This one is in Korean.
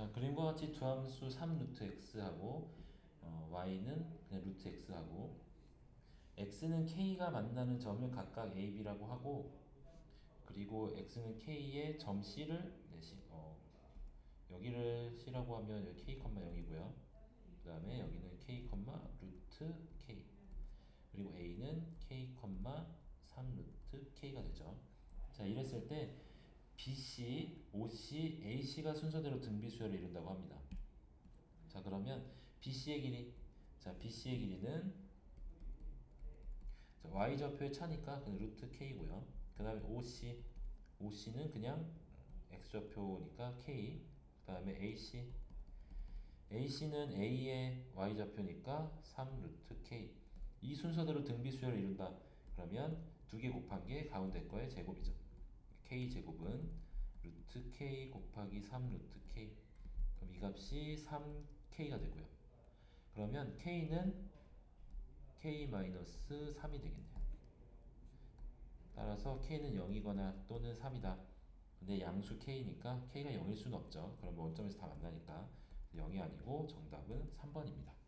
자, 그림과 같이 두 함수 3 루트 x하고 어, y는 그냥 루트 x하고 x는 k가 만나는 점을 각각 a, b라고 하고 그리고 x는 k의 점 c를 네, C, 어, 여기를 c라고 하면 여기 k, 0이고요. 그 다음에 여기는 k, 루트 k 그리고 a는 k, 3 루트 k가 되죠. 자, 이랬을 때 BC, OC, AC가 순서대로 등비수열을 이룬다고 합니다. 자 그러면 BC의 길이 자 BC의 길이는 자, y좌표의 차니까 그냥 루트 k고요. 그 다음에 OC OC는 그냥 x좌표니까 k 그 다음에 AC AC는 A의 y좌표니까 3 루트 k 이 순서대로 등비수열을 이룬다. 그러면 두 개 곱한 게 가운데 거의 제곱이죠. K 제곱은 루트 k 곱하기 3 루트 k 그럼 이 값이 3k가 되고요. 그러면 k는 k 마이너스 3이 되겠네요. 따라서 k는 0이거나 또는 3이다. 근데 양수 k니까 k가 0일 수는 없죠. 그럼 원점에서 다 만나니까 0이 아니고 정답은 3번입니다.